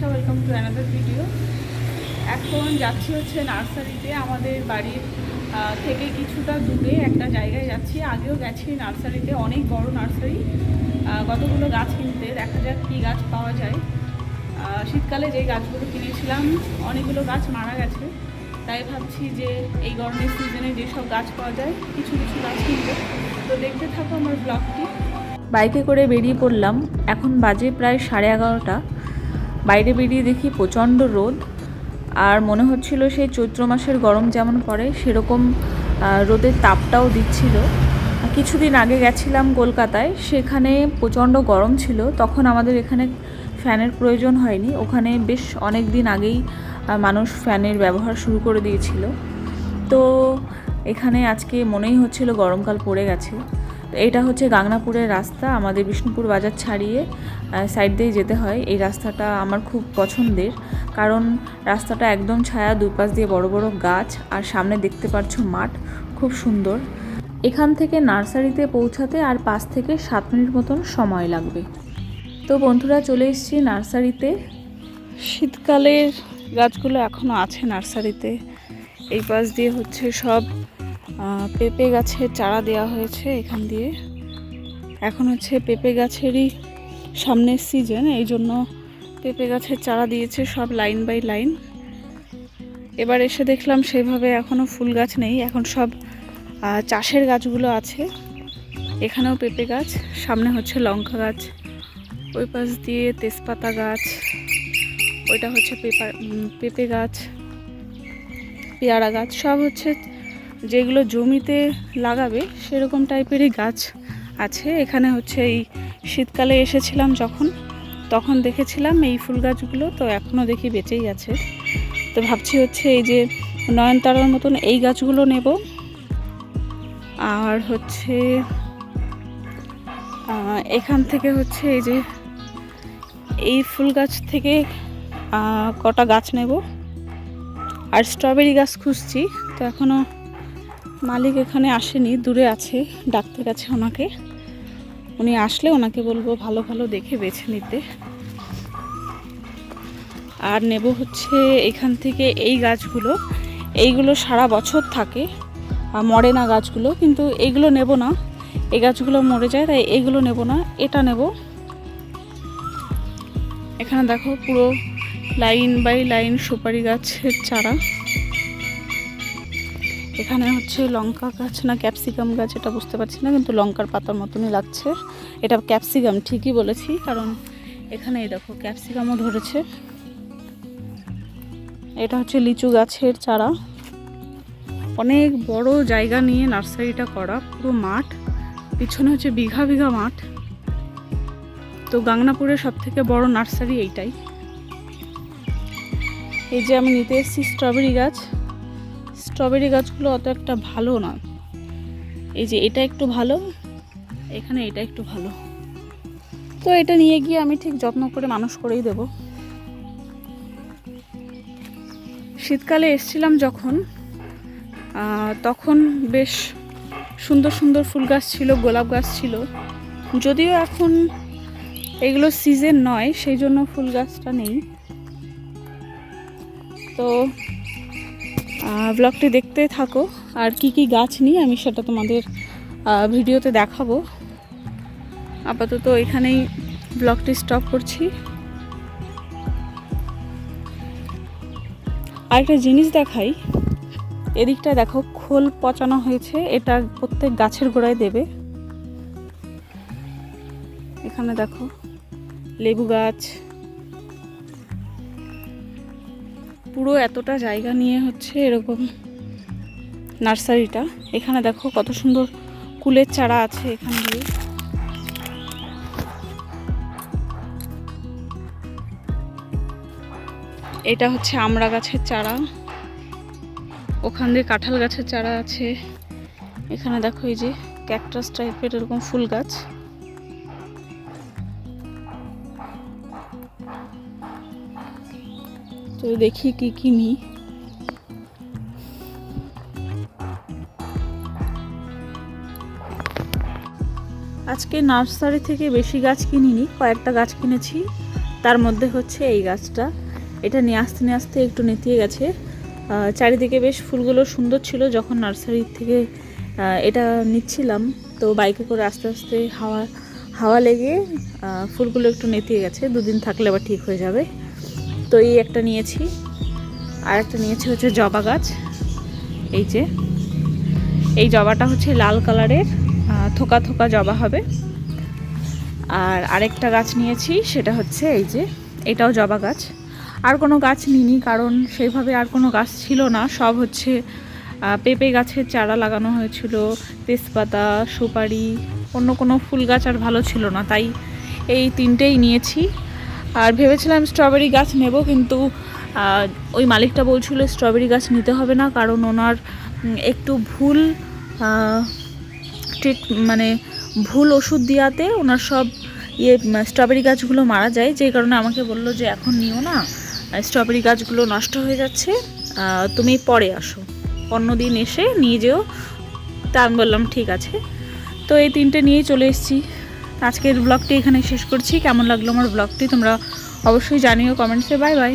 Trisha welcome to another video এখন যাচ্ছি হচ্ছে নার্সারিতে, আমাদের বাড়ির থেকে কিছুটা দূরে একটা জায়গায় যাচ্ছি। আগেও গেছি নার্সারিতে, অনেক বড় নার্সারি। কতগুলো গাছ কিনতে, দেখা যাক কী গাছ পাওয়া যায়। শীতকালে যে গাছগুলো কিনেছিলাম, অনেকগুলো গাছ মারা গেছে। তাই ভাবছি যে এই গরমের সিজনে যেসব গাছ পাওয়া যায়, কিছু কিছু গাছ কিনবো। তো দেখতে থাকো আমার ব্লগটি বাইকে করে বেরিয়ে পড়লাম। এখন বাজে প্রায় সাড়ে এগারোটা। বাইরে বেরিয়ে দেখি প্রচণ্ড রোদ, আর মনে হচ্ছিল সেই চৈত্র মাসের গরম যেমন পড়ে, সেরকম রোদের তাপটাও দিচ্ছিল। কিছুদিন আগে গেছিলাম কলকাতায়, সেখানে প্রচণ্ড গরম ছিল, তখন আমাদের এখানে ফ্যানের প্রয়োজন হয়নি। ওখানে বেশ অনেক দিন আগেই মানুষ ফ্যানের ব্যবহার শুরু করে দিয়েছিল। তো এখানে আজকে মনেই হচ্ছিল গরমকাল পড়ে গেছে। এটা হচ্ছে গাংনাপুরের রাস্তা, আমাদের বিষ্ণুপুর বাজার ছাড়িয়ে সাইড দিয়ে যেতে হয়। এই রাস্তাটা আমার খুব পছন্দের, কারণ রাস্তাটা একদম ছায়া, দুপাশ দিয়ে বড় বড় গাছ, আর সামনে দেখতে পাচ্ছ মাঠ, খুব সুন্দর। এখান থেকে নার্সারিতে পৌঁছাতে আর পাঁচ থেকে সাত মিনিট মতন সময় লাগবে। তো বন্ধুরা, চলে এসেছি নার্সারিতে। শীতকালের গাছগুলো এখনও আছে নার্সারিতে। এই পাশ দিয়ে হচ্ছে সব পেঁপে গাছের চারা দেওয়া হয়েছে এখান দিয়ে। এখন হচ্ছে পেঁপে গাছেরই সামনের সিজন এই জন্য পেঁপে গাছের চারা দিয়েছে সব লাইন বাই লাইন এবার এসে দেখলাম সেভাবে এখনও ফুল গাছ নেই, এখন সব চাষের গাছগুলো আছে। এখানেও পেঁপে গাছ, সামনে হচ্ছে লঙ্কা গাছ, ওই পাশ দিয়ে তেজপাতা গাছ, ওইটা হচ্ছে পেপার পেঁপে গাছ, পেয়ারা গাছ, সব হচ্ছে যেগুলো জমিতে লাগাবে সেরকম টাইপেরই গাছ আছে। এখানে হচ্ছে এই শীতকালে এসেছিলাম যখন, তখন দেখেছিলাম এই ফুল গাছগুলো, তো এখনও দেখি বেঁচেই আছে। তো ভাবছি হচ্ছে এই যে নয়নতারার মতন এই গাছগুলো নেব। আর হচ্ছে এখান থেকে হচ্ছে এই যে এই ফুল গাছ থেকে কটা গাছ নেব। আর স্ট্রবেরি গাছ খুঁজছি, তো এখনও মালিক এখানে আসেনি, দূরে আছে ডাক্তার গেছে ওনাকে। উনি আসলে ওনাকে বলব ভালো ভালো দেখে বেছে নিতে। আর নেব হচ্ছে এখান থেকে এই গাছগুলো। এইগুলো সারা বছর থাকে আর মরে না গাছগুলো, কিন্তু এইগুলো নেব না। এই গাছগুলো মরে যায়, তাই এইগুলো নেব না, এটা নেব। এখানে দেখো পুরো লাইন বাই লাইন সুপারি গাছের চারা। এখানে হচ্ছে লঙ্কা গাছ না ক্যাপসিকাম গাছ এটা বুঝতে পারছি না, কিন্তু লঙ্কার পাতার মতনই লাগছে। এটা ক্যাপসিকাম, ঠিকই বলেছি, কারণ এখানে এই দেখো, ক্যাপসিকামও ধরেছে। এটা হচ্ছে লিচু গাছের চারা। অনেক বড় জায়গা নিয়ে নার্সারিটা করা, পুরো মাঠ। পিছনে হচ্ছে বিঘা বিঘা মাঠ। তো গাংনাপুরের সব থেকে বড় নার্সারি এইটাই। এই যে আমি নিতে এসেছি, স্ট্রবেরি গাছ। স্ট্রবেরি গাছগুলো অত একটা ভালো না এই যে এটা একটু ভালো, এখানে এটা একটু ভালো। তো এটা নিয়ে গিয়ে আমি ঠিক যত্ন করে মানুষ করেই দেব। শীতকালে এসছিলাম যখন তখন বেশ সুন্দর সুন্দর ফুল গাছ ছিল, গোলাপ গাছ ছিল। যদিও এখন এগুলো সিজন নয়, সেই জন্য ফুল গাছটা নেই। তো ব্লগটি দেখতে থাকো। আর কি কি গাছ নিই আমি সেটা তোমাদের ভিডিওতে দেখাবো। আপাতত এখানেই ব্লগটি স্টপ করছি। আরেকটা জিনিস দেখাই। এদিকটা দেখো, খোল পচানো হয়েছে। এটা প্রত্যেক গাছের গোড়ায় দেবে। এখানে দেখো, লেবু গাছ। পুরো এতটা জায়গা নিয়ে হচ্ছে এরকম নার্সারিটা। এখানে দেখো কত সুন্দর কুলের চারা আছে এখান দিয়ে। এটা হচ্ছে আমড়া গাছের চারা। ওখান দিয়ে কাঁঠাল গাছের চারা আছে। এখানে দেখো এই যে ক্যাকটাস টাইপের এরকম ফুল গাছ। তো দেখি কি কি নিই। আজকে নার্সারি থেকে বেশি গাছ কিনিনি, কয়েকটা গাছ কিনেছি। তার মধ্যে হচ্ছে এই গাছটা। এটা নিয়ে আসতে নিয়ে আসতে একটু নেতিয়ে গেছে। চারিদিকে বেশ ফুলগুলো সুন্দর ছিল যখন নার্সারি থেকে এটা নিচ্ছিলাম। তো বাইকে করে আস্তে আস্তে হাওয়া হাওয়া লেগে ফুলগুলো একটু নেতিয়ে গেছে। দুদিন থাকলে আবার ঠিক হয়ে যাবে। তো এই একটা নিয়েছি। আর একটা নিয়েছি হচ্ছে জবা গাছ। এই যে। এই জবাটা হচ্ছে লাল কালারের থোকা থোকা জবা হবে। আর আরেকটা গাছ নিয়েছি, সেটা হচ্ছে এই যে, এটাও জবা গাছ। আর কোনো গাছ নিইনি, কারণ সেইভাবে আর কোনো গাছ ছিল না। সব হচ্ছে পেঁপে গাছের চারা লাগানো হয়েছিল, তেজপাতা, সুপারি, অন্য কোনো ফুল গাছ আর ভালো ছিল না। তাই এই তিনটেই নিয়েছি। আর ভেবেছিলাম স্ট্রবেরি গাছ নেব, কিন্তু ওই মালিকটা বলছিল স্ট্রবেরি গাছ নিতে হবে না, কারণ ওনার একটু ভুল ট্রিট মানে ভুল ওষুধ দেওয়াতে ওনার সব ইয়ে স্ট্রবেরি গাছগুলো মারা যায়। যেই কারণে আমাকে বলল যে, এখন নিও না স্ট্রবেরি গাছগুলো নষ্ট হয়ে যাচ্ছে তুমি পরে আসো। অন্য দিন এসে নিয়ে যেও। তা আমি বললাম, ঠিক আছে। তো এই তিনটে নিয়েই চলে এসেছি। আজকের ব্লগটি এখানে শেষ করছি। কেমন লাগল আমার ব্লগটি তোমরা অবশ্যই জানিও কমেন্টসে বাই বাই